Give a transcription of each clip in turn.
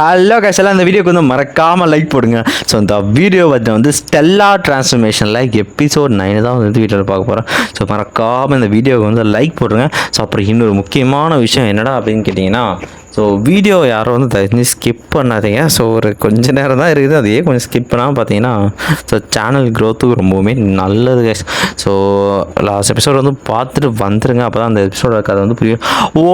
Hello cash எல்லாம் இந்த வீடியோக்கு வந்து மறக்காமல் லைக் போடுங்க. ஸோ இந்த வீடியோ வந்து வந்து ஸ்டெல்லா டிரான்ஸ்ஃபர்மேஷனில் எபிசோட் நைன் தான் வந்து வீட்டில் பார்க்க போகிறோம் ஸோ மறக்காமல் இந்த வீடியோவுக்கு வந்து லைக் போடுங்க. ஸோ அப்புறம் இன்னொரு முக்கியமான விஷயம் என்னடா அப்படின்னு கேட்டிங்கன்னா ஸோ வீடியோ யாரும் வந்து தயவு ஸ்கிப் பண்ணாதீங்க. ஸோ ஒரு கொஞ்ச நேரம் தான் இருக்குது. அதையே கொஞ்சம் ஸ்கிப் பண்ணாமல் பார்த்தீங்கன்னா ஸோ சேனல் க்ரோத்துக்கு ரொம்பவுமே நல்லது ஸோ லாஸ்ட் எபிசோட் வந்து பார்த்துட்டு வந்துருங்க. அப்போ தான் அந்த எபிசோட கதை வந்து புரியும்.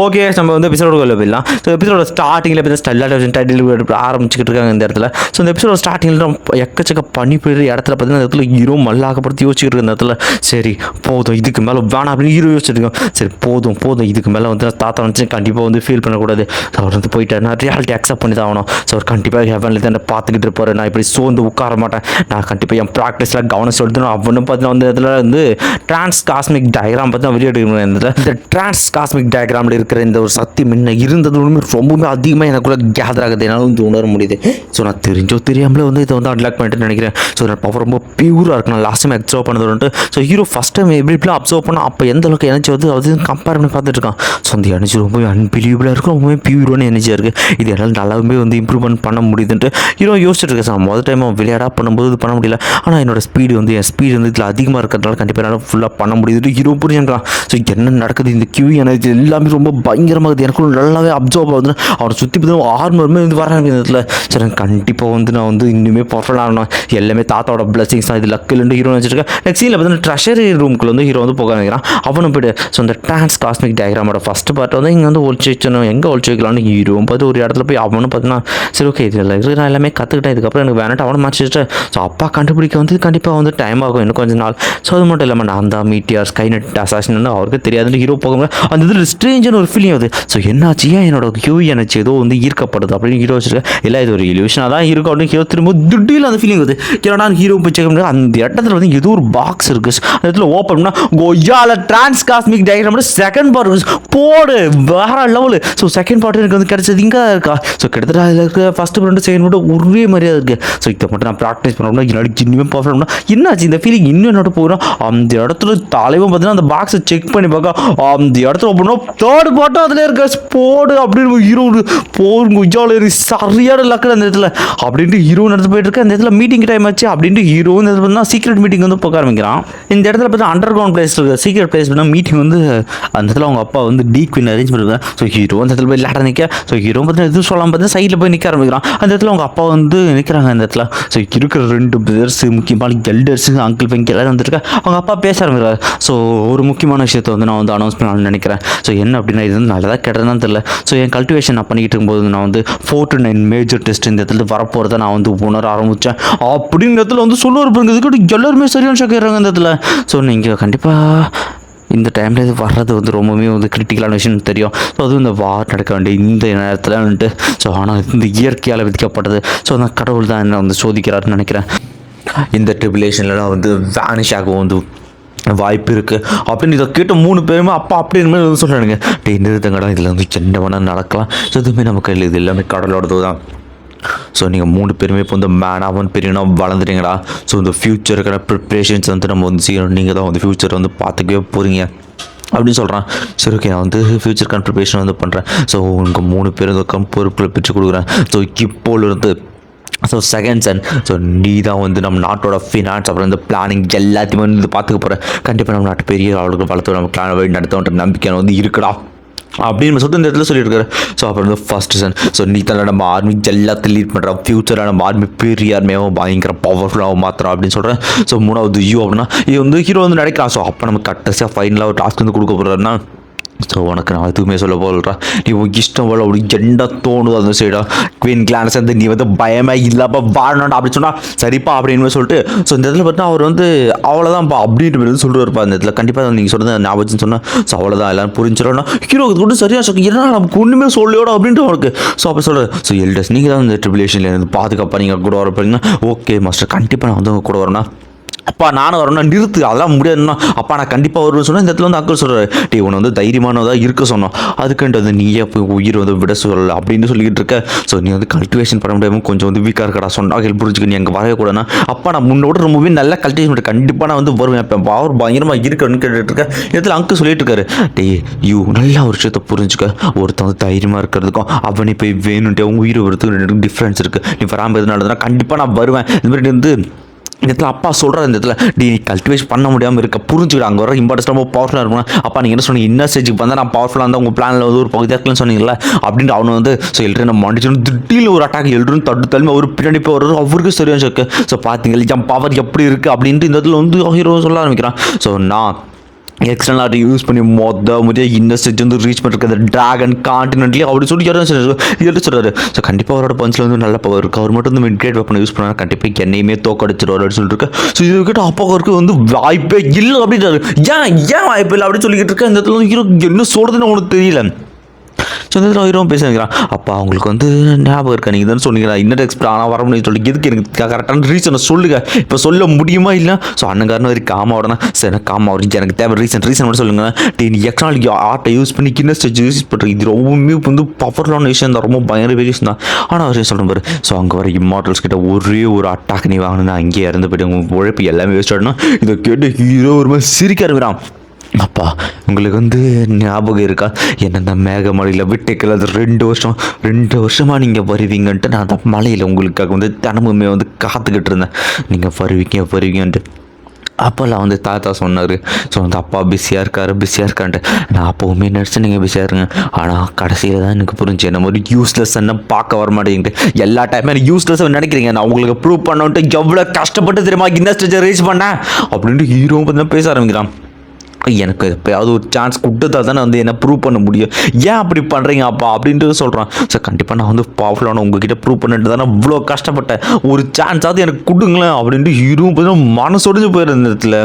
ஓகே நம்ம வந்து எபிசோடு போயிடலாம். ஸோ எபிசோட ஸ்டார்டிங்கில் பார்த்தீங்கன்னா ஸ்டெல்லா டைட்டில் ஆரம்பிச்சுக்கிட்டு இருக்காங்க இந்த இடத்துல. ஸோ இந்த எபிசோட ஸ்டார்டிங்கில் எக்கச்சக்க பனி போயிடுற இடத்துல பார்த்தீங்கன்னா இந்த இடத்துல ஹீரோ மல்லாக்கப்படுத்தி யோசிச்சுட்டு இருக்க இந்த இடத்துல. சரி போதும் இதுக்கு மேலே வேணாம் அப்படின்னு ஹீரோ யோசிச்சுட்டு இருக்கோம் சரி போதும் போதும் இதுக்கு மேலே வந்து தாத்தா வந்து கண்டிப்பாக வந்து ஃபீல் பண்ணக்கூடாது. அவர் வந்து போயிட்டார். நான் ரியாலிட்டி அக்செப்ட் பண்ணி தான் ஆகணும். ஸோ அவர் கண்டிப்பாக ஹெவனில் தான் பார்த்துக்கிட்டு இருப்பாரு. நான் இப்படி சோர்ந்து உட்கார மாட்டேன். நான் கண்டிப்பாக என் ப்ராக்டிஸில் கவனம் செலுத்தணும். அவனும் பார்த்தீங்கன்னா வந்து இதில் வந்து டிரான்ஸ் காஸ்மிக் டயக்ராம் பற்றி நான் வீடியோ எடுக்கணும். இந்த இந்த டிரான்ஸ் காஸ்மிக் டயக்ராமில் இருக்கிற இந்த ஒரு சக்தி முன்ன இருந்தது உண்மை ரொம்பவுமே அதிகமாக எனக்குள்ளே கேதர் ஆகுது. என்னால் வந்து உணர முடியுது. ஸோ நான் தெரிஞ்சோ தெரியாமலே வந்து இதை வந்து அன்லாக் பண்ணிட்டு நினைக்கிறேன். ஸோ நான் பவர் ரொம்ப பியூராக இருக்கு நான் லாஸ்ட் டைம் அப்சர்வ் பண்ணது வந்துட்டு ஸோ ஹீரோ ஃபஸ்ட் டைம் எப்படி இப்படிலாம் அப்சர்வ் பண்ணால் அப்போ எந்த அளவுக்கு எனர்ஜி வந்து அது கம்பேர் பண்ணி பார்த்துட்டு இருக்கான். ஸோ அந்த எனர்ஜி ரொம்பவே அன்பிலீவபிளாக இருக்கும். ரொம்பவே ஹீரோன்னு எனர்ஜியாக இருக்குது இது என்னால் நல்லாவே வந்து இம்ப்ரூவ்மெண்ட் பண்ண முடியுதுன்ட்டு ஹீரோ யோசிச்சுட்டு இருக்கேன் சார். முதல் டைம் விளையாடா பண்ணும்போது இது பண்ண முடியல. ஆனால் என்னோட ஸ்பீடு வந்து என் ஸ்பீடு வந்து இதில் அதிகமாக இருக்கிறதுனால கண்டிப்பாக என்னால் ஃபுல்லாக பண்ண முடியுது ஹீரோ புரிஞ்சுக்கிறான். ஸோ என்ன நடக்குது? இந்த கியூ எனர்ஜி எல்லாமே ரொம்ப பயங்கரமாக இருக்குது. எனக்குள்ள நல்லாவே அப்சர்வ் ஆகுது அவனை சுற்றி பார்த்து ஆர்மருமே வந்து வர இந்த இடத்துல சரி கண்டிப்பாக வந்து நான் வந்து இன்னுமே பர்ஃபெக்ட் ஆகணும். எல்லாமே தாத்தாவோட பிளஸிங்ஸ் தான். இது லக்கில் ஹீரோ வச்சிருக்கேன் நெக்ஸ்ட் சீனில் பார்த்தீங்கன்னா ட்ரெஷரி ரூம்குள்ள வந்து ஹீரோ வந்து போக நினைக்கிறான் அவனும் போய்ட்டு ஸோ அந்த டிரான்ஸ் காஸ்மிக் டயக்ராமோட ஃபஸ்ட் பார்ட் வந்து இங்கே வந்து ஒழிச்சு வச்சணும் எங்கே ஒழிச்சு வைக்கலாம்னு ஹீரோவும் பார்த்து ஒரு இடத்துல போய் அவனும் பார்த்தீங்கன்னா சரி ஓகே இதில் இருக்கிற நான் எல்லாமே கற்றுக்கிட்டேன் இதுக்கப்புறம் எனக்கு வேணாட்டு அவனை மாற்றிட்டு ஸோ அப்பா கண்டுபிடிக்க வந்து கண்டிப்பாக வந்து டைம் ஆகும் இன்னும் கொஞ்ச நாள். ஸோ அது மட்டும் இல்லாமல் நான் தான் மீட்டியார் ஸ்கை நெட் வந்து அவருக்கு தெரியாதுன்னு ஹீரோ போகும்போது அந்த இதில் ஸ்ட்ரேஞ்சான ஒரு ஃபீலிங் வருது. ஸோ என்னாச்சு? ஏன் என்னோட கியூ எனக்கு ஏதோ வந்து ஈர்க்கப்படுது. அப்படின்னு ஹீரோ வச்சிருக்கேன் இல்லை இது ஒரு இலியூஷனாக தான் இருக்கும். அப்படின்னு ஹீரோ திரும்ப திடீர்னு அந்த ஃபீலிங் வருது. ஏன்னா ஹீரோ போய் செக் அந்த இடத்துல வந்து ஏதோ ஒரு பாக்ஸ் இருக்கு. அந்த இடத்துல ஓப்பன் பண்ணால் கொய்யால trans cosmic diagram second part போடு வேற லெவலு ஸோ செகண்ட் பார்ட் எனக்கு வந்து கிடைச்சது இங்கே தான் இருக்கா? ஸோ கிட்டத்தட்ட அதில் இருக்க ஃபஸ்ட் பார்ட் செகண்ட் மட்டும் ஒரே மாதிரியா இருக்கு. ஸோ இதை மட்டும் நான் ப்ராக்டிஸ் பண்ணோம்னா என்னோட இன்னுமே பர்ஃபெக்ட்னா என்னாச்சு இந்த ஃபீலிங் இன்னும் என்னோட போகிறோம் அந்த இடத்துல தலைவன் பார்த்தீங்கன்னா அந்த பாக்ஸை செக் பண்ணி பார்க்க அந்த இடத்துல ஓப்பன் தேர்ட் பாட்டும் அதில் இருக்க போடு அப்படின்னு ஹீரோ போருங்க உஜால சரியான லக்கு அந்த இடத்துல. அப்படின்ட்டு ஹீரோ நடந்து போயிட்டு இருக்க. அந்த இடத்துல மீட்டிங் டைம் ஆச்சு. அப்படின்ட்டு ஹீரோ இந்த இடத்துல பார்த்தா சீக்ரெட் மீட்டிங் வந்து போக ஆரம்பிக்கிறான். இந்த இடத்துல பார்த்தா அண்டர் கிரவுண்ட் பிளேஸ் இருக்குது சீக்ரெட் பிளேஸ் பண்ணால் மீட்டிங் வந்து அந்த இடத்துல அவங்க அப்பா வந்து டீ குவின் அரேஞ்ச் பண்ணுறாங்க ஸோ ஹீரோ அந்த இடத்துல போய் லேட்டர் நிற்க ஸோ ஹீரோ பார்த்தீங்கன்னா எதுவும் சொல்லாமல் பார்த்தா சைடில் போய் நிற்க ஆரம்பிக்கிறான். அந்த இடத்துல அவங்க அப்பா வந்து நிற்கிறாங்க அந்த இடத்துல. ஸோ இருக்கிற ரெண்டு பிரதர்ஸ் முக்கியமான எல்டர்ஸ் அங்கிள் பெங்கி எல்லாரும் வந்துருக்கா அவங்க அப்பா பேச ஆரம்பிக்கிறார். ஸோ ஒரு முக்கியமான விஷயத்தை வந்து நான் வந்து அனௌன்ஸ் பண்ணலாம்னு நினைக்கிறேன். ஸோ என்ன அப்படின்னா இது வந்து நல்லதாக கெட்டதான் தெரியல. ஸோ என் கல்டிவேஷன் நான் பண்ணிக்கிட்டு இருக்கும்போது நான் வந்து four to nine major test இந்த இடத்துல வரப்போகிறத நான் வந்து உணர ஆரம்பித்தேன் அப்படிங்கிற இடத்துல வந்து சொல்லுவார் பாருங்க எல்லாருமே சரியான ஷாக்கிறாங்க இந்த இடத்துல. ஸோ நீங்கள் கண்டிப்பாக இந்த டைமில் இது வர்றது வந்து ரொம்பவே வந்து கிரிட்டிக்கலான விஷயம் தெரியும். ஸோ அதுவும் இந்த வார் நடக்க வேண்டிய இந்த நேரத்தில் வந்துட்டு ஸோ ஆனால் இந்த இயற்கையால் விதிக்கப்பட்டது. ஸோ அந்த கடவுள் தான் என்ன வந்து சோதிக்கிறாருன்னு நினைக்கிறேன். இந்த ட்ரிபுலேஷன்லாம் வந்து வேனிஷ் ஆகும் வந்து வாய்ப்பு இருக்குது அப்படின்னு இதை கேட்ட மூணு பேருமே அப்பா அப்படின்னு வந்து சொல்கிறானுங்க டேய் நிறுத்தங்கடா இதில் வந்து என்ன வேணால் நடக்கலாம். ஸோ எதுவுமே நமக்கு இது எல்லாமே கடலோடது தான் ஸோ நீங்கள் மூணு பேருமே இப்போ வந்து மேனாகவும் பெரியனாக வளர்ந்துட்டீங்கடா ஸோ இந்த ஃப்யூச்சருக்கான ப்ரிப்ரேஷன்ஸ் வந்து நம்ம வந்து செய்யணும். நீங்கள் தான் வந்து ஃப்யூச்சர் வந்து பார்த்துக்கவே போகிறீங்க அப்படின்னு சொல்கிறான் சரி ஓகே நான் வந்து ஃப்யூச்சர் கான்ட்ரிபியூஷன் வந்து பண்ணுறேன் ஸோ உங்கள் மூணு பேரும் பொறுப்பில் பிரித்து கொடுக்குறேன். ஸோ இப்போலேருந்து ஸோ செகண்ட் சன் ஸோ நீ தான் வந்து நம்ம நாட்டோட ஃபினான்ஸ் அப்புறம் இந்த பிளானிங் எல்லாத்தையுமே வந்து பார்த்துக்க போகிறேன் கண்டிப்பாக நம்ம நாட்டு பெரிய ஆளுக்கு வளர்த்து நம்ம பிளான் வழி நடத்தோன்ற நம்பிக்கை வந்து இருக்குடா. அப்படின்னு சொல்லிட்டு இந்த இடத்துல சொல்லியிருக்காரு. ஸோ அப்புறம் வந்து ஃபர்ஸ்ட் சன் ஸோ நீ தான் நம்ம ஆர்மி எல்லாத்தையும் லீட் பண்ணுறான் ஃபியூச்சராக நம்ம ஆர்மி பெரிய ஆர்மியாகவும் பயங்கர பவர்ஃபுல்லாகவும் மாத்திரம் அப்படின்னு சொல்கிறேன் ஸோ மூணாவது யூ அப்படின்னா இது வந்து ஹீரோ வந்து நினைக்கிறான். ஸோ அப்போ நம்ம கட்டசியாக ஃபைனலாக ஒரு டாஸ்க் வந்து கொடுக்க போகிறாருன்னா ஸோ உனக்கு நான் எதுவுமே சொல்ல போகிறா நீ உன் இஷ்டம் போல அப்படி ஜெண்டா தோணுது அந்த சைடா குவீன் கிளான்ஸ் வந்து நீ வந்து பயமே இல்லாமல் வாழணும்டா அப்படின்னு சொன்னால் சரிப்பா அப்படின்னு சொல்லிட்டு ஸோ இந்த இடத்துல பார்த்தா அவர் வந்து அவ்வளோதான்ப்பா அப்படின்ட்டு வந்து சொல்லுவார்ப்பா இந்த இடத்துல கண்டிப்பாக நீங்கள் சொல்கிறது ஞாபகம் சொன்னால் ஸோ அவ்வளோதான் எல்லாரும் புரிஞ்சிடணும். ஹீரோ இது கூட சரியாக சொல்லி என்ன நமக்கு ஒன்றுமே சொல்லியோட அப்படின்ட்டு அவனுக்கு ஸோ அப்போ சொல்கிறேன் ஸோ எல்டர்ஸ் நீங்கள் தான் இந்த ட்ரிபுலேஷனில் இருந்து பாதுகாப்பாக நீங்கள் கூட வர போறீங்கன்னா ஓகே மாஸ்டர் கண்டிப்பாக நான் வந்து உங்க கூட வரேன்னா அப்பா நானும் வரணும்னா நிறுத்து. அதெல்லாம் முடியாதுன்னா அப்பா நான் கண்டிப்பாக வருவேன் சொன்னால் இந்த இடத்துல வந்து அங்கிள் சொல்கிறாரு டே உன்னை வந்து தைரியமானதாக இருக்க சொன்னோம் அதுக்குன்ட்டு வந்து நீயே போய் உயிர் வந்து விட சொல்லலை அப்படின்னு சொல்லிக்கிட்டு இருக்க. ஸோ நீ வந்து கல்டிவேஷன் பண்ண முடியாமல் கொஞ்சம் வந்து வீக்காக இருக்கடா சொன்னா ஹெல்ப் புரிஞ்சுக்க நீ அங்கே வரவே கூடாதுன்னா. அப்பா நான் முன்னோட ரொம்பவே நல்லா கல்டிவேஷன் கண்டிப்பாக நான் வந்து வருவேன். இப்போ பவர் பயங்கரமாக இருக்கணும்னு கேட்டுட்டு இருக்கேன் இடத்துல அங்கிள் சொல்லிட்டு இருக்காரு டே யூ நல்லா ஒரு விஷயத்தை புரிஞ்சுக்க. ஒருத்தன் வந்து தைரியமாக இருக்கிறதுக்கும் அவனே போய் வேணுன்ட்டு அவங்க உயிரை வரதுக்கு டிஃப்ரென்ஸ் இருக்குது நீ வராமல் எதுனால கண்டிப்பாக நான் வருவேன். இந்த மாதிரி வந்து இந்த இடத்துல அப்பா சொல்கிற இந்த இடத்துல டி நீ கல்டிவேஷன் பண்ண முடியாமல் இருக்க புரிஞ்சுக்கிட்டு அங்கே வர இம்பார்ட்டன்ஸ் ரொம்ப பவர்ஃபுல்லாக இருக்கணும் அப்பா நீங்கள் என்ன சொன்னீங்க? இன்னர் ஸ்டேஜுக்கு வந்தால் நான் பவர்ஃபுல்லாக இருந்தால் உங்கள் பிளானில் வந்து ஒரு பகுதியாக இருக்குன்னு சொன்னீங்கல்ல? அப்படின்ட்டு அவனை வந்து ஸோ எல்லோரும் நம்ம மண்டிச்சு திடீர்னு ஒரு அட்டாக் எல்லோரும் தட்டு தள்ளி அவர் பின்னாடி போய் வர்றது அவருக்கு சரியான இருக்கு ஸோ பார்த்தீங்களா என் பவர் எப்படி இருக்குது அப்படின்ட்டு இந்த இடத்துல வந்து ஹீரோ சொல்ல ஆரம்பிக்கிறான். ஸோ நான் எக்ஸ்டர்னல் யூஸ் பண்ணி மொத்த முறையாக இன்னர் ஸ்டேஜ் வந்து ரீச் பண்ணிருக்க ட்ராகன் கான்டினென்ட்லி அப்படி சொல்லி யாரும் எடுத்து சொல்கிறாரு ஸோ கண்டிப்பாக அவரோட பஞ்சில் வந்து நல்ல பவர் இருக்குது அவர் மட்டும் வந்து மிட் கிரேட் வெப்பனை யூஸ் பண்ணால் கண்டிப்பாக என்னையுமே தோக்கடிச்சிருவார் அப்படின்னு சொல்லிட்டு ஸோ இது கிட்ட அப்பாவுக்கு வந்து வாய்ப்பே இல்லை அப்படின்றாரு. ஏன் ஏன் வாய்ப்பு இல்லை அப்படின்னு சொல்லிக்கிட்டு இருக்க இந்த இடத்துல வந்து என்ன சொல்கிறதுன்னு உனக்கு தெரியல. ஸோ இந்த ஹீரோ பேச வைக்கிறான் அப்பா அவங்களுக்கு வந்து ஞாபகம் இருக்கா? நீங்கள் தான் சொன்னீங்களா? இன்னும் எக்ஸ்பிரஸ் ஆனால் வர முடியும் சொல்லி. எதுக்கு எனக்கு கரெக்டான ரீசனை சொல்லுங்க. இப்போ சொல்ல முடியுமா இல்லை ஸோ அண்ணங்காரன் வரைக்கும் காமா உடனே சரி எனக்கு காமா வரைக்கும் எனக்கு தேவை ரீசன் ரீசன் மட்டும் சொல்லுங்க டே நீ எக்னாலஜி ஆர்ட்டை யூஸ் பண்ணி கிண்ண ஸ்டேஜ் யூஸ் பண்ணுறது இது ரொம்பவுமே வந்து பவர்ஃபுல்லான விஷயம் தான். ரொம்ப பயங்கர பெரிய விஷயம் தான். ஆனால் அவர் சொல்கிறேன் பாரு? ஸோ அங்கே வர இம்மார்டல்ஸ் கிட்ட ஒரே ஒரு அட்டாக் நீ வாங்கினா அங்கேயே இறந்து போயிட்டு உழைப்பு எல்லாமே வேஸ்ட் ஆடணும் இதை கேட்டு ஹீரோ ஒரு மாதிரி சிரிக்க ஆரம்பிக்கிறான். அப்பா உங்களுக்கு வந்து ஞாபகம் இருக்கா? என்ன அந்த மேகமலையில் விட்டுக்கல அது ரெண்டு வருஷம் ரெண்டு வருஷமாக நீங்கள் வருவீங்கன்ட்டு நான் அந்த மலையில் உங்களுக்காக வந்து தினமுமே வந்து காத்துக்கிட்டு இருந்தேன். நீங்கள் வருவீங்க வருவீங்கன்ட்டு. அப்போல்லாம் வந்து தாத்தா சொன்னார். ஸோ வந்து அப்பா பிஸியாக இருக்காரு பிஸியாக இருக்கான்ட்டு. நான் அப்போவுமே நினச்சி நீங்கள் பிஸியாக இருங்க. ஆனால் கடைசியில் தான் எனக்கு புரிஞ்சு என்ன மாதிரி யூஸ்லெஸ் என்ன பார்க்க வர மாட்டேங்குது. எல்லா டைமே எனக்கு யூஸ்லெஸ் நினைக்கிறீங்க. நான் உங்களுக்கு ப்ரூவ் பண்ணோன்ட்டு எவ்வளோ கஷ்டப்பட்டு தெரியுமா இந்த ஸ்டேஜை ரீச் பண்ணேன்? அப்படின்ட்டு ஹீரோ பார்த்தீங்கன்னா பேச ஆரம்பிக்கிறான். எனக்கு எப்பயாவது ஒரு சான்ஸ் கொடுத்தா தானே வந்து என்ன ப்ரூவ் பண்ண முடியும். ஏன் அப்படி பண்ணுறீங்க அப்பா? அப்படின்ட்டு சொல்கிறான் சார் கண்டிப்பாக நான் வந்து பாப்புலான உங்ககிட்ட ப்ரூவ் பண்ணிட்டு தானே இவ்வளோ கஷ்டப்பட்டேன். ஒரு சான்ஸாவது எனக்கு கொடுங்களேன். அப்படின்ட்டு ஹீரோ பார்த்தீங்கன்னா மனசொடிஞ்சு போயிருந்த இடத்துல.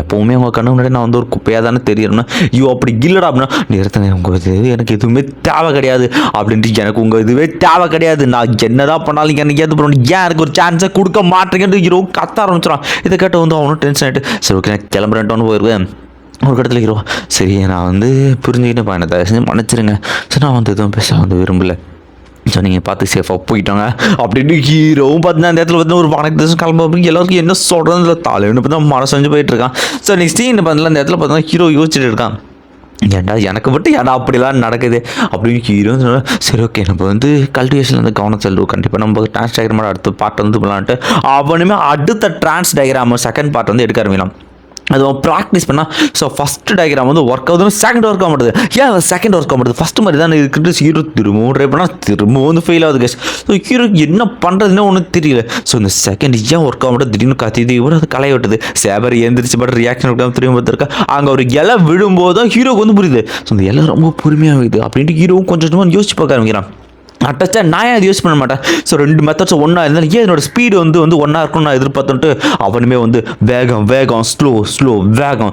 எப்போவுமே உங்கள் கண்ணு முன்னாடி நான் வந்து ஒரு குப்பையாக தானே தெரியணும்னா ஐயோ அப்படி இல்லைடா அப்படின்னா நிறுத்தினே உங்கள் இது எனக்கு எதுவுமே தேவை கிடையாது. அப்படின்ட்டு எனக்கு உங்கள் இதுவே தேவை கிடையாது. நான் என்னதான் பண்ணாலும் எனக்கு எது பண்ணணும் ஏன் எனக்கு ஒரு சான்ஸை கொடுக்க மாட்டேங்கன்னு ஹீரோ கத்த ஆரம்பிச்சிடும் இதை கேட்டு வந்து அவனும் டென்ஷன் ஆகிட்டு சரி ஓகே நான் கிளம்புறேன்ட்டோன்னு போயிடுவேன் ஒரு இடத்துல ஹீரோ சரி நான் வந்து புரிஞ்சுக்கிட்டு என்னை தயவு செஞ்சு மன்னிச்சிருங்க. சரி நான் வந்து எதுவும் பேச வந்து விரும்பல. ஸோ நீங்கள் பார்த்து சேஃபாக போயிட்டாங்க. அப்படின்னு ஹீரோவும் பார்த்தீங்கன்னா அந்த இடத்துல வந்து ஒரு வணக்க தேசம் கிளம்ப எல்லாருக்கும் என்ன சொல்கிறது தலைவனு பார்த்தா மனசு செஞ்சு போயிட்டு இருக்கான். ஸோ நெக்ஸ்ட் என்ன பண்ணல அந்த இடத்துல பார்த்தீங்கன்னா ஹீரோ யோசிச்சுட்டு இருக்கான். ஏன்டா எனக்கு மட்டும் ஏன்டா அப்படிலாம் நடக்குது? அப்படின்னு ஹீரோ சரி ஓகே நம்ம வந்து கல்டிவேஷன் வந்து கவனம் செல்வோம் கண்டிப்பாக நம்ம டான்ஸ் டயக்ராமோட அடுத்த பாட்டு வந்து பண்ணலான்ட்டு அவனுமே அடுத்த டிரான்ஸ் டயக்ராம் செகண்ட் பார்ட் வந்து எடுக்க ஆரம்பிக்கலாம் அது ப்ராக்டிஸ் பண்ணால் ஸோ ஃபஸ்ட் டயக்ராம் வந்து ஒர்க் ஆகுதுன்னு செகண்ட் ஒர்க் ஆக மாட்டுது. ஏன் செகண்ட் ஒர்க் ஆக மாட்டுது? ஃபஸ்ட் மாதிரி தான் இருக்குது ஹீரோ திரும்பவும் ட்ரை பண்ணால் திரும்பவும் வந்து ஃபெயில் ஆகுது கேஸ் ஸோ ஹீரோ என்ன பண்ணுறதுன்னு ஒன்றும் தெரியல. ஸோ இந்த செகண்ட் ஏன் ஒர்க் ஆக மாட்டேது? திடீர்னு கத்தி இவரும் அது கலைய விட்டுது. சேபர் எழுந்திரிச்சு பட் ரியாக்ஷன் விடாமல் திரும்ப பார்த்துருக்கா அங்கே ஒரு இலை விழும்போது தான் ஹீரோக்கு வந்து புரியுது. ஸோ இந்த இலை ரொம்ப பொறுமையாக இருக்குது. அப்படின்ட்டு ஹீரோவும் கொஞ்சம் கொஞ்சமாக யோசிச்சு பார்க்க ஆரம்பிக்கிறான். அட்டச்சா நான் ஏன் அது யூஸ் பண்ண மாட்டேன்? ஸோ ரெண்டு மெத்தட்ஸும் ஒன்றா இருந்தாலும் ஏன் என்னோட ஸ்பீடு வந்து வந்து ஒன்றா இருக்கும்னு நான் எதிர்பார்த்துட்டு அவனுமே வந்து வேகம் வேகம் ஸ்லோ ஸ்லோ வேகம்.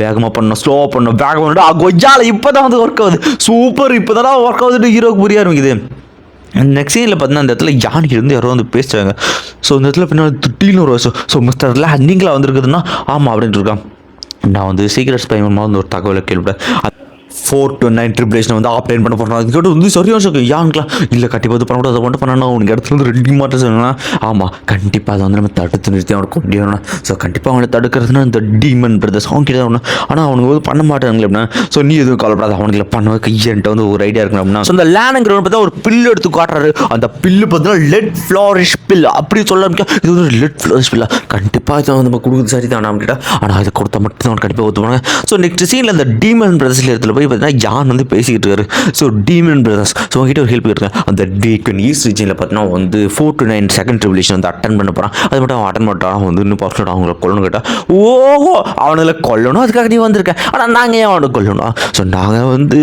வேகமாக பண்ணணும் ஸ்லோவாக பண்ணணும் வேகம் பண்ணணும் கொஜால இப்போ தான் வந்து ஒர்க் ஆகுது. சூப்பர் இப்போ தான் ஒர்க் ஆகுதுட்டு ஹீரோக்கு புரிய ஆரம்பிக்குது. நெக்ஸ்ட் சீனில் பார்த்தீங்கன்னா அந்த இடத்துல யானை இருந்து யாரோ வந்து பேசுவாங்க ஸோ இந்த இடத்துல பின்னாடி திட்டின்னு ஒரு வருஷம் ஸோ மிஸ்டர் நீங்களா வந்திருக்குதுன்னா ஆமாம் அப்படின்ட்டு இருக்கான். நான் வந்து சீக்கிரட்ஸ் பயமாக வந்து ஒரு தகவலை கேள்விப்பட்டேன். ஃபோர் டு நைன் ட்ரிபிளேஷன் வந்து ஆப்ரேட் பண்ண போகிறோம் அதுக்கிட்ட வந்து சரியாக ஷோக்கு. யாங்களா இல்லை கண்டிப்பாக இது பண்ணக்கூடாது அதை மட்டும் பண்ணணும். உனக்கு இடத்துல வந்து ரெண்டு மாட்டம் சொல்லணும் ஆமாம் கண்டிப்பாக அதை வந்து நம்ம தடுத்து நிறுத்தி அவனை கொண்டு வரணும். ஸோ கண்டிப்பாக அவனை தடுக்கிறதுனா இந்த டீமன் பிரதர்ஸ் அவன் கிட்ட தான் ஆனால் அவனுக்கு வந்து பண்ண மாட்டாங்களே அப்படின்னா ஸோ நீ எதுவும் கவலைப்படாத. அவனுக்கு பண்ண கையன்ட்டு வந்து ஒரு ஐடியா இருக்கணும் அப்படின்னா ஸோ அந்த லேனுங்கிறவன் பார்த்தா ஒரு பில்லு எடுத்து காட்டுறாரு. அந்த பில்லு பார்த்தீங்கன்னா லெட் ஃப்ளாரிஷ் பில் அப்படி சொல்ல இது வந்து லெட் ஃப்ளாரிஷ் பில்லா கண்டிப்பாக இதை வந்து நம்ம கொடுக்குறது சரி தான் நம்ம கிட்ட ஆனால் இதை கொடுத்தா மட்டும் தான் கண்டிப்பாக ஒத்துவாங்க ஸோ நெக்ஸ்ட் சீனில் அந்த டீமன் பிரதர்ஸில் இடத்துல போய் பார்த்தீங்கன்னா ஜான் வந்து பேசிக்கிட்டு இருக்காரு. ஸோ டீமன் பிரதர்ஸ் ஸோ உங்ககிட்ட ஒரு ஹெல்ப் இருக்கேன் அந்த டீக்கன் ஈஸ்ட் ரீஜனில் பார்த்தீங்கன்னா வந்து ஃபோர் டு நைன் செகண்ட் ட்ரிபிளேஷன் வந்து அட்டன் பண்ண போகிறான் அது மட்டும் அவன் அட்டன் பண்ணுறான் வந்து இன்னும் பர்ஃபெக்ட் அவங்களை கொல்லணும் கேட்டால் ஓஹோ அவனுங்களை கொல்லணும் அதுக்காக நீ வந்திருக்கேன் ஆனால் நாங்கள் ஏன் அவனை கொல்லணும் ஸோ நாங்கள் வந்து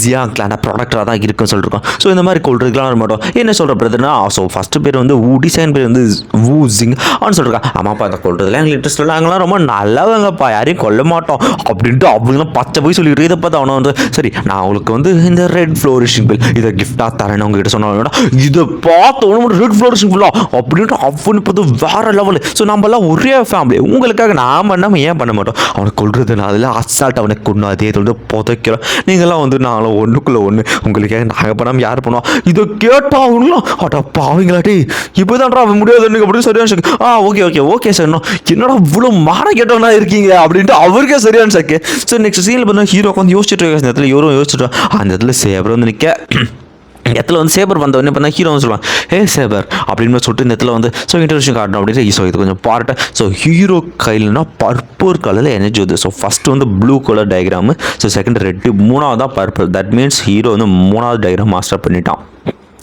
ஜியா கிளான ப்ராடக்டாக தான் இருக்குன்னு சொல்லிருக்கோம். ஸோ இந்த மாதிரி கொள்றதுக்குலாம் வர மாட்டோம். என்ன சொல்கிற பிரதர்னா ஸோ ஃபஸ்ட்டு பேர் வந்து ஊ டிசைன் பேர் வந்து வூ ஜிங் அவனு சொல்லிருக்கான். ஆமாப்பா அதை கொள்றதுல எங்களுக்கு இன்ட்ரெஸ்ட் இல்லை. நாங்களாம் ரொம்ப நல்லவங்கப்பா. யாரையும் கொல்ல மாட்டோம். அப்படின்ட்டு அவங்களாம் பச்சை போய் சொல்லிட்டு இதை பார்த்து அவனை வந்து சரி நான் அவளுக்கு வந்து இந்த ரெட் ஃப்ளோரிஷிங் பில் இதை கிஃப்டாக தரேன்னு உங்ககிட்ட சொன்னாங்க இதை பார்த்த உடனே ரெட் ஃப்ளோரிஷிங் பில்லா அப்படின்ட்டு அவனு பார்த்து வேற லெவலு ஸோ நம்மலாம் ஒரே ஃபேமிலி உங்களுக்காக நான் பண்ணாமல் ஏன் பண்ண மாட்டோம்? அவனை கொள்வது நான் அதில் அசால்ட் அவனை கொண்டு அதே வந்து புதைக்கிறோம். நீங்களாம் வந்து நாங்களும் ஒன்றுக்குள்ளே ஒன்று உங்களுக்காக நாங்கள் பண்ணாமல் யார் பண்ணுவோம் இதை கேட்டால் அவங்களும் அட்டா பாவீங்களாட்டி இப்போ தான்டா அவன் முடியாது அப்படின்னு சரியான ஷாக்கு ஆ ஓகே ஓகே ஓகே சார் என்னடா இவ்வளோ மாட கேட்டவனா இருக்கீங்க? அப்படின்ட்டு அவருக்கே சரியான ஷாக்கு ஸோ நெக்ஸ்ட் சீனில் பார்த்தா ஹீரோ வந்து யோசிச்சுட்டு இருக்காரு இந்த இடத்துல இவரும் யோசிச்சுட்டு அந்த இடத்துல சேபர் வந்து நிற்க இடத்துல வந்து சேபர் வந்த உடனே பார்த்தா ஹீரோ வந்து சொல்லுவான் ஹே சேபர் அப்படின்னு சொல்லிட்டு இந்த இடத்துல வந்து ஸோ இன்ட்ரடக்ஷன் காட்டணும். அப்படின்னு ஸோ இது கொஞ்சம் பாருட்ட. ஸோ ஹீரோ கையில்னா பர்பிள் கலரில் எனர்ஜி வருது. ஸோ ஃபஸ்ட்டு வந்து blue colour diagram so second red மூணாவது தான் பர்பிள் தட் மீன்ஸ் ஹீரோ வந்து மூணாவது டயக்ராம் மாஸ்டர் பண்ணிட்டான்.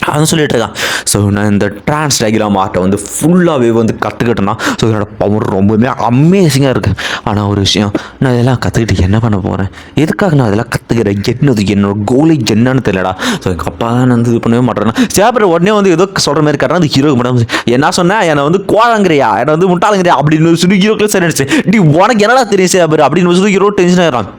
அதுவும் சொல்லிட்டு இருக்கான். ஸோ நான் இந்த ட்ரான்ஸ் டயக்ராம் ஆர்ட்டை வந்து ஃபுல்லாகவே வந்து கற்றுக்கிட்டேன்னா ஸோ என்னோடய பவர் ரொம்பவுமே அமேசிங்காக இருக்குது ஆனால் ஒரு விஷயம் நான் இதெல்லாம் கற்றுக்கிட்டு என்ன பண்ண போகிறேன் எதுக்காக நான் இதெல்லாம் கற்றுக்கிறேன் என்னது என்னோட கோலி என்னன்னு தெரியலடா. ஸோ எங்கள் அப்பா தான் வந்து இது பண்ணவே மாட்டேறேன் சேப்பர் உடனே வந்து ஏதோ சொல்கிற மாதிரி கட்டுறேன் அந்த ஹீரோக்கு மேடம் என்ன சொன்னேன் என்னை வந்து கோழங்கிறியா என்னை வந்து முட்டாளுங்கிறியா அப்படின்னு சொல்லி ஹீரோக்கள் சரி அடிச்சு டி உனக்கு என்னடா தெரியும் சேப்பர் அப்படின்னு சொல்லி ஹீரோ டென்ஷன் ஆகிறான்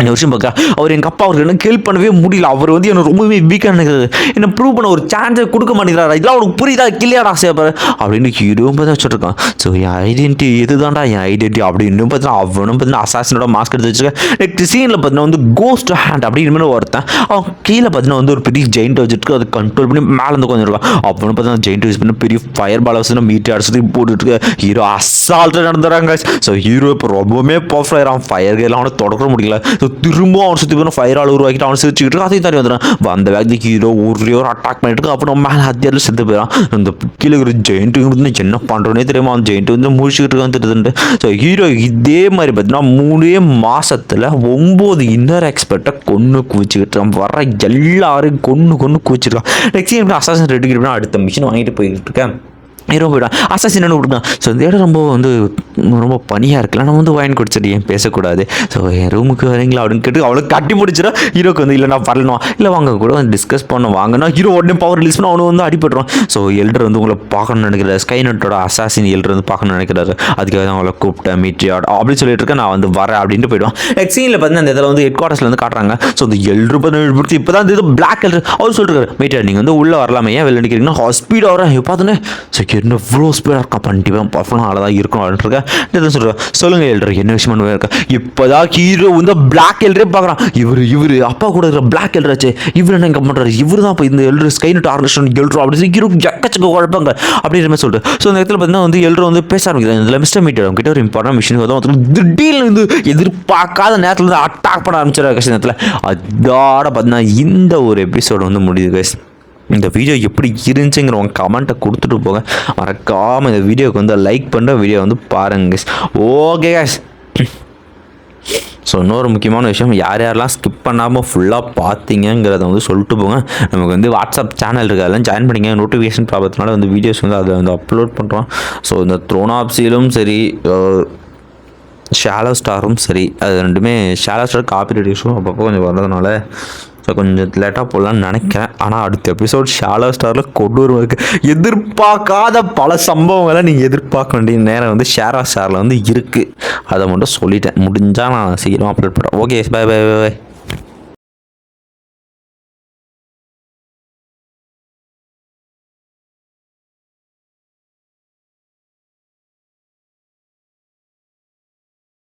இந்த விஷயம் பார்க்க அவர் எங்கள் அப்பா அவருக்கு எனக்கு ஹெல்ப் பண்ணவே முடியல. அவர் வந்து எனக்கு ரொம்பவே வீக்காக நினைக்கிறது என்ன ப்ரூவ் பண்ண ஒரு சான்ஸை கொடுக்க மாட்டேங்கிறாரா. இதெல்லாம் உனக்கு புரியுதா? கிளியாடா சேப்பர் அப்படின்னு ஹீரோ பார்த்து வச்சுருக்கான். ஸோ என் ஐடென்டி இதுதான்டா என் ஐடென்டி அப்படின்னு பார்த்தீங்கன்னா அவனும் பார்த்தீங்கன்னா அசாசினோட மாஸ்க் எடுத்து வச்சுருக்கேன். நெக்ஸ்ட் சீனில் பார்த்தீங்கன்னா வந்து கோஸ்ட் ஹேண்ட் அப்படின்னு மாதிரி ஒருத்தன் அவன் கீழே பார்த்தீங்கன்னா வந்து ஒரு பெரிய ஜெயிண்ட் வச்சுருக்கு அதை கண்ட்ரோல் பண்ணி மேலே இருந்து கொஞ்சம் இருக்கான் அவனு பார்த்தீங்கன்னா ஜெயிண்ட் யூஸ் பண்ணி பெரிய ஃபயர் பால் வச்சு அடிச்சது போட்டுட்டு ஹீரோ அசால்ட்டாக நடந்துறாங்க ஸோ ஹீரோ இப்போ ரொம்பவுமே பர்ஃபெக்ட் ஆகிறான் ஃபயர் கேலாம் அவனை தொடக்க முடியல. திரும்ப அவன் சுற்றி போய் ஃபயர் ஆள் உருவாக்கிட்டு அவன் சிரிச்சுக்கிட்டு இருக்கான். அதையும் தாண்டி வந்துடுறான். அந்த வேகத்தை ஹீரோ ஒரே ஒரு அட்டாக் பண்ணிட்டு இருக்கு அப்புறம் மேலே ஹத்தியாரில் செத்து போயிடான் அந்த கீழே இருக்கிற ஜெயிண்ட்டு வந்து என்ன பண்ணுறோன்னே தெரியுமா அவன் ஜெயிண்ட் வந்து முடிச்சுக்கிட்டு இருக்கான் திட்டுதுண்டு ஸோ ஹீரோ இதே மாதிரி பார்த்தீங்கன்னா மூணே மாதத்தில் ஒம்பது இன்னர் எக்ஸ்பர்ட்டை கொன்று குவிச்சுக்கிட்டு வர எல்லாரும் கொன்று கொன்று குவிச்சிருக்கான். நெக்ஸ்ட் அசாசன் ரெடி அடுத்த மிஷின் வாங்கிட்டு போயிட்டு இருக்கேன். ஹீரோ போயிட்டான் அசாசினு என்ன ஸோ இந்த இடம் ரொம்ப வந்து ரொம்ப பனியாக இருக்குல்ல நம்ம வந்து வாயின் குடிச்சிட்டு ஏன் பேசக்கூடாது? ஸோ என் ரூமுக்கு வரீங்களா அப்படின்னு கேட்டு அவ்வளோ கட்டி பிடிச்சிடும் ஹீரோக்கு வந்து இல்லை நான் வரணும் இல்லை வாங்க கூட வந்து டிஸ்கஸ் பண்ண வாங்கினா ஹீரோ உடனே பவர் ரிலீஸ் பண்ண அவனு வந்து அடிபட்டுருவான். ஸோ எல்டர் வந்து உங்களை பார்க்கணும்னு நினைக்கிறாரு. ஸ்கை நட்டோட அசாசின் எல்டர் வந்து பார்க்கணும்னு நினைக்கிறாரு. அதுக்காக தான் அவளை கூப்பிட்டேன் மீட்டியாட் அப்படின்னு சொல்லிட்டு இருக்கேன் நான் வந்து வரேன் அப்படின்ட்டு போயிடுவான். எக்ஸீனில் பார்த்தீங்கன்னா அந்த இதில் வந்து ஹெட் குவார்டர்ஸில் வந்து காட்டுறாங்க. ஸோ இந்த எல்டர் பார்த்து இப்போ தான் இது பிளாக் எல்டர் அவர் சொல்லிருக்காரு மீட்டியாட் நீங்கள் வந்து உள்ளே வரலாமே. ஏன் வெளில நிற்கிறீங்கன்னா ஸ்பீடாக வரேன் பார்த்தோன்னே ஸோ என்ன இவ்வளோ ஸ்பீடாக இருக்கா? கண்டிப்பாக பர்ஃபார்ம் நல்லா தான் இருக்கும் அப்படின்ட்டு இருக்கேன் சொல்கிறேன் சொல்லுங்க எல்ட்ரு என்ன விஷயம் பண்ணுவே இருக்கா? இப்போதான் ஹீரோ வந்து பிளாக் எல்டரே பார்க்குறான். இவர் இவர் அப்பா கூட இருக்கிற பிளாக் எல்டர் இவர் என்ன இங்கே பண்ணுறாரு இவர் தான் இப்போ இந்த elder sky nut organisation elder அப்படின்னு சொல்லி ஹீரோ எக்கச்சக்க குழப்பங்க. அப்படின்ற மாதிரி சொல்லிட்டு. ஸோ இந்த இடத்துல பார்த்தீங்கன்னா வந்து எல்டர் வந்து பேச ஆரம்பிக்கிறாங்க இதில் மிஸ்டர் மீட்டர் அவங்க கிட்ட ஒரு இம்பார்ட்டன் விஷயம் வந்து திடீர்னு வந்து எதிர்பார்க்காத நேரத்தில் வந்து அட்டாக் பண்ண ஆரம்பிச்சிடறாரு கஷ்ட நேரத்தில் அதோட பார்த்தீங்கன்னா இந்த ஒரு எபிசோடு வந்து முடியுது. இந்த வீடியோ எப்படி இருந்துச்சுங்கிற உங்கள் கமெண்ட்டை கொடுத்துட்டு போங்க. மறக்காமல் இந்த வீடியோக்கு வந்து லைக் பண்ணுற வீடியோ வந்து பாருங்க ஓகே கேஸ் ஸோ இன்னொரு முக்கியமான விஷயம் யார் யாரெல்லாம் ஸ்கிப் பண்ணாமல் ஃபுல்லாக பார்த்தீங்கங்கிறத வந்து சொல்லிட்டு போங்க. நமக்கு வந்து வாட்ஸ்அப் சேனல் இருக்குது அதெல்லாம் ஜாயின் பண்ணிங்க நோட்டிஃபிகேஷன் ப்ராப்ளத்தினால வந்து வீடியோஸ் வந்து அதை வந்து அப்லோட் பண்ணுறோம் ஸோ இந்த த்ரோனாப்ஸிலும் சரி ஷாலோ ஸ்டாரும் சரி அது ரெண்டுமே ஷாலோ ஸ்டார் காப்பி இஷ்யூ அப்பப்போ கொஞ்சம் வர்றதுனால ஸோ கொஞ்சம் லேட்டாக போடலான்னு நினைக்கிறேன். ஆனால் அடுத்த எபிசோட் ஷாலோ ஸ்டாரில் கொடூரம் இருக்குது எதிர்பார்க்காத பல சம்பவங்களை நீங்கள் எதிர்பார்க்க வேண்டிய நேரம் வந்து ஷேரா ஸ்டாரில் வந்து இருக்குது அதை மட்டும் சொல்லிட்டேன். முடிஞ்சால் நான் சீக்கிரமாக அப்லோட் பண்ணுறேன் ஓகே பை பை பை